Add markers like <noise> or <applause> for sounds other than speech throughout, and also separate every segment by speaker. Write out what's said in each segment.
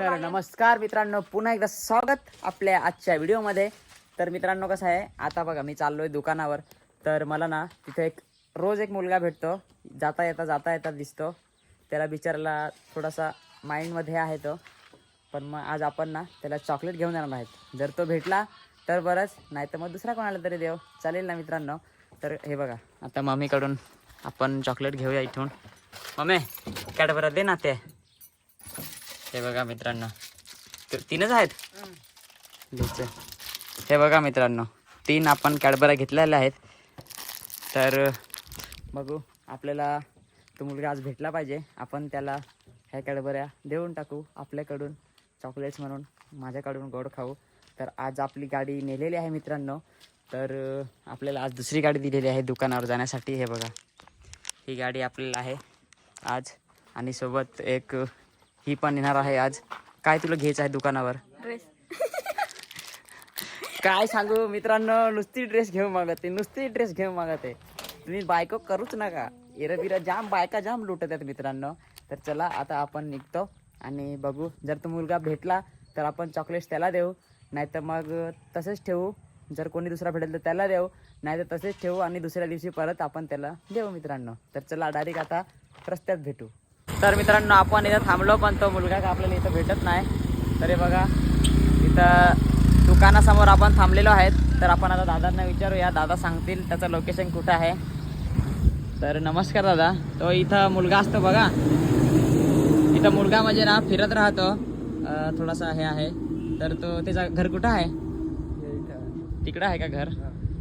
Speaker 1: तर नमस्कार मित्रांनो पुन्हा एकदा स्वागत आपल्या आजच्या व्हिडिओमध्ये. तर मित्रांनो कसं आहे? आता बघा मी चाललोय दुकानावर. तर मला ना तिथे एक रोज एक मुलगा भेटतो. जाता येता जाता येता दिसतो. त्याला बिचाराला थोडासा माइंडमध्ये आहे तो. पण मग आज आपण ना त्याला चॉकलेट घेऊन येणार आहेत. जर तो भेटला तर बरंच. नाही तर मग दुसरा कोणाला तरी देऊ चालेल ना मित्रांनो? तर हे बघा आता मम्मीकडून आपण चॉकलेट घेऊया इथून. मम्मी कॅडबरा दे ना ते. हे बघा मित्रांनो. त- तीनच आहेत. हे बघा मित्रांनो तीन आपण कॅडबरा घेतलेल्या आहेत. तर बघू आपल्याला तो मुलगा आज भेटला पाहिजे. आपण त्याला ह्या कॅडबऱ्या देऊन टाकू आपल्याकडून चॉकलेट्स म्हणून माझ्याकडून गोड खाऊ. तर आज आपली गाडी नेलेली आहे मित्रांनो. तर आपल्याला आज दुसरी गाडी दिलेली आहे दुकानावर जाण्यासाठी. हे बघा ही गाडी आपल्याला आहे आज. आणि सोबत एक ही पण येणार आहे आज. काय तुला घ्यायचं आहे दुकानावर?
Speaker 2: ड्रेस <laughs>
Speaker 1: काय सांगू मित्रांनो नुसती ड्रेस घेऊन मागते नुसती ड्रेस घेऊन मागते. तुम्ही बायको करूच नका. इरा बिरा जाम बायका जाम लुटत आहेत मित्रांनो. तर चला आता आपण निघतो आणि बघू जर तो मुलगा भेटला तर आपण चॉकलेट्स त्याला देऊ. नाहीतर मग तसेच ठेवू. जर कोणी दुसरा भेटेल तर त्याला देऊ. नाहीतर तसेच ठेवू आणि दुसऱ्या दिवशी परत आपण त्याला देऊ मित्रांनो. तर चला डायरेक्ट आता रस्त्यात भेटू. तर मित्रांनो आपण इथं थांबलो पण तो मुलगा का आपल्याला इथं भेटत नाही. तरी बघा इथं दुकानासमोर आपण थांबलेलो आहेत. तर आपण आता दादांना विचारूया. दादा सांगतील त्याचं लोकेशन कुठं आहे. तर नमस्कार दादा. तो इथं मुलगा असतो बघा. इथं मुलगा म्हणजे ना फिरत राहतो. थोडासा हे आहे. तर तो त्याचं घर कुठं आहे? तिकडं आहे का घर?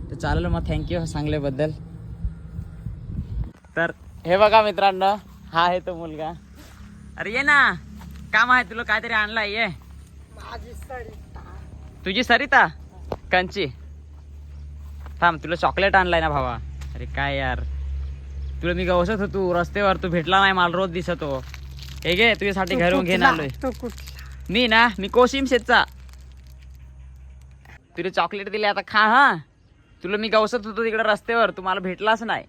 Speaker 1: तर चालेल मग थँक्यू सांगल्याबद्दल. तर हे बघा मित्रांनो हा आहे तो मुलगा. अरे ये ना. काम आहे तुला काहीतरी आणलाय ये.
Speaker 2: माझी सरिता.
Speaker 1: तुझी सरिता? कंची. थांब तुला चॉकलेट आणलाय ना भावा. अरे काय यार. तुला मी गवसत होतो रस्त्यावर तू भेटला नाही मला रोज दिसत. हो घे तुझ्यासाठी घरून घेऊन आलोय. मी ना मी कोशिम शेतचा. तुला चॉकलेट दिले आता खा हा. तुला मी गवसत होतो तिकडे रस्त्यावर. तू मला भेटलाच नाही.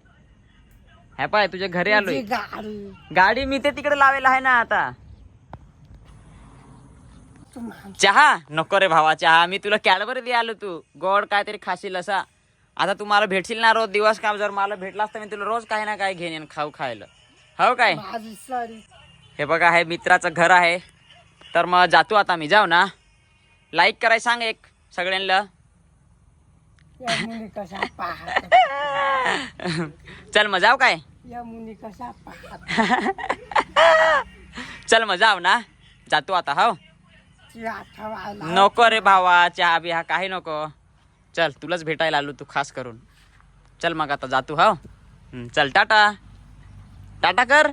Speaker 1: हे पाय तुझ्या घरी आलोय.
Speaker 2: गाडी.
Speaker 1: गाडी मी ते तिकडे लावेल आहे ना आता. चहा? नको रे भावा चहा. मी तुला कॅडबरी दे आलो तू. गोड काहीतरी खाशील असा. आता तू मला भेटशील ना रोज दिवस काम जर मला भेटलास तर मी तुला रोज काही ना काही घेईन खाऊ खायला. हो काय? हे बघा हे मित्राचं घर आहे. तर मग जातो आता मी. जाऊ ना. लाईक करायला सांग एक सगळ्यांना
Speaker 2: या मुली कशा पाहत <laughs>
Speaker 1: चल मग जाऊ काय?
Speaker 2: या मुली कशा पाहत <laughs>
Speaker 1: चल मग जाऊ ना. जातो आता हो.
Speaker 2: आठवायला
Speaker 1: नको रे भावा चहा बिहा काही नको. चल तुलाच भेटायला आलो तू खास करून. चल मग आता जातो हो. हं, चल टाटा. टाटा कर.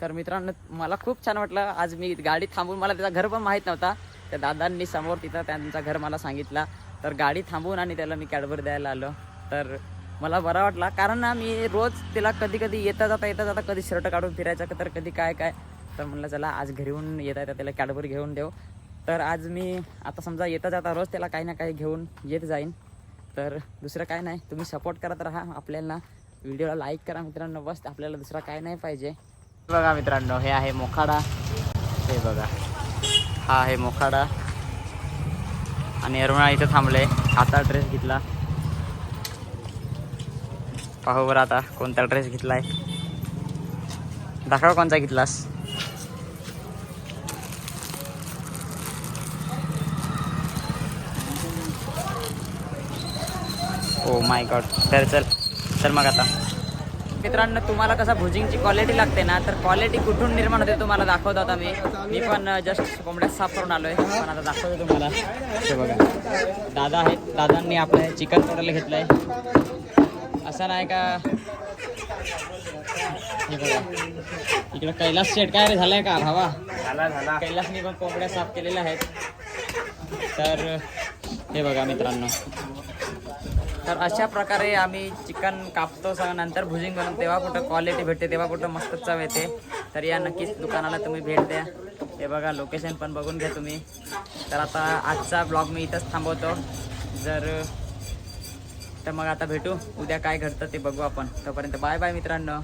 Speaker 1: तर मित्रांनो मला खूप छान वाटलं. आज मी गाडी थांबून मला त्याचा घर पण माहीत नव्हता. त्या दादांनी समोर तिथं त्यांचा घर मला सांगितला. तर गाडी थांबवून आणि त्याला मी कॅडबर द्यायला आलो. तर मला बरा वाटला. कारण ना मी रोज त्याला कधी कधी येता जाता येता जाता कधी शर्ट काढून फिरायचं तर कधी काय काय. तर म्हणलं चला आज घरी येऊन येता येता त्याला कॅडबरी घेऊन देऊ. तर आज मी आता समजा येता जाता रोज त्याला काही ना काही घेऊन येत जाईन. तर दुसरं काय नाही. तुम्ही सपोर्ट करत राहा आपल्याला. व्हिडिओला लाईक करा मित्रांनो. बस आपल्याला दुसरा काय नाही पाहिजे. बघा मित्रांनो हे आहे मोखाडा. हे बघा. हा आहे मोखाडा. आणि अरुणा इथं थांबले. आता ड्रेस घेतला. पाहू बरं आता कोणता ड्रेस घेतलाय. दाखव कोणता घेतलास. ओ माय गॉड तर चल. चल मग आता. मित्रांनो तुम्हाला कसं भुजिंगची क्वालिटी लागते ना तर क्वालिटी कुठून निर्माण होते तुम्हाला दाखवतो आता मी. मी पण जस्ट कोंबड्या साफ करून आलोय. पण आता दाखवतो तुम्हाला. हे बघा. दादा आहेत. दादांनी आपलं चिकन करायला घेतलंय. असं नाही का? हे बघा. इकडे कैलास शेट काय रे झालाय का? भावा? झाला झाला. कैलासनी पण कोंबड्या साफ केलेल्या आहेत. तर हे बघा मित्रांनो. तर अशा प्रकारे आम्ही चिकन कापतो सगळं. नंतर भुजिंग बनवतो. तेव्हा कुठं क्वालिटी भेटते तेव्हा कुठं मस्त चव येते. तर या नक्कीच दुकानाला तुम्ही भेट द्या. हे बघा लोकेशन पण बघून घ्या तुम्ही. तर आता आजचा ब्लॉग मी इथंच थांबवतो. जर तर मग आता भेटू. उद्या काय घडतं ते बघू आपण. तोपर्यंत बाय बाय मित्रांनो.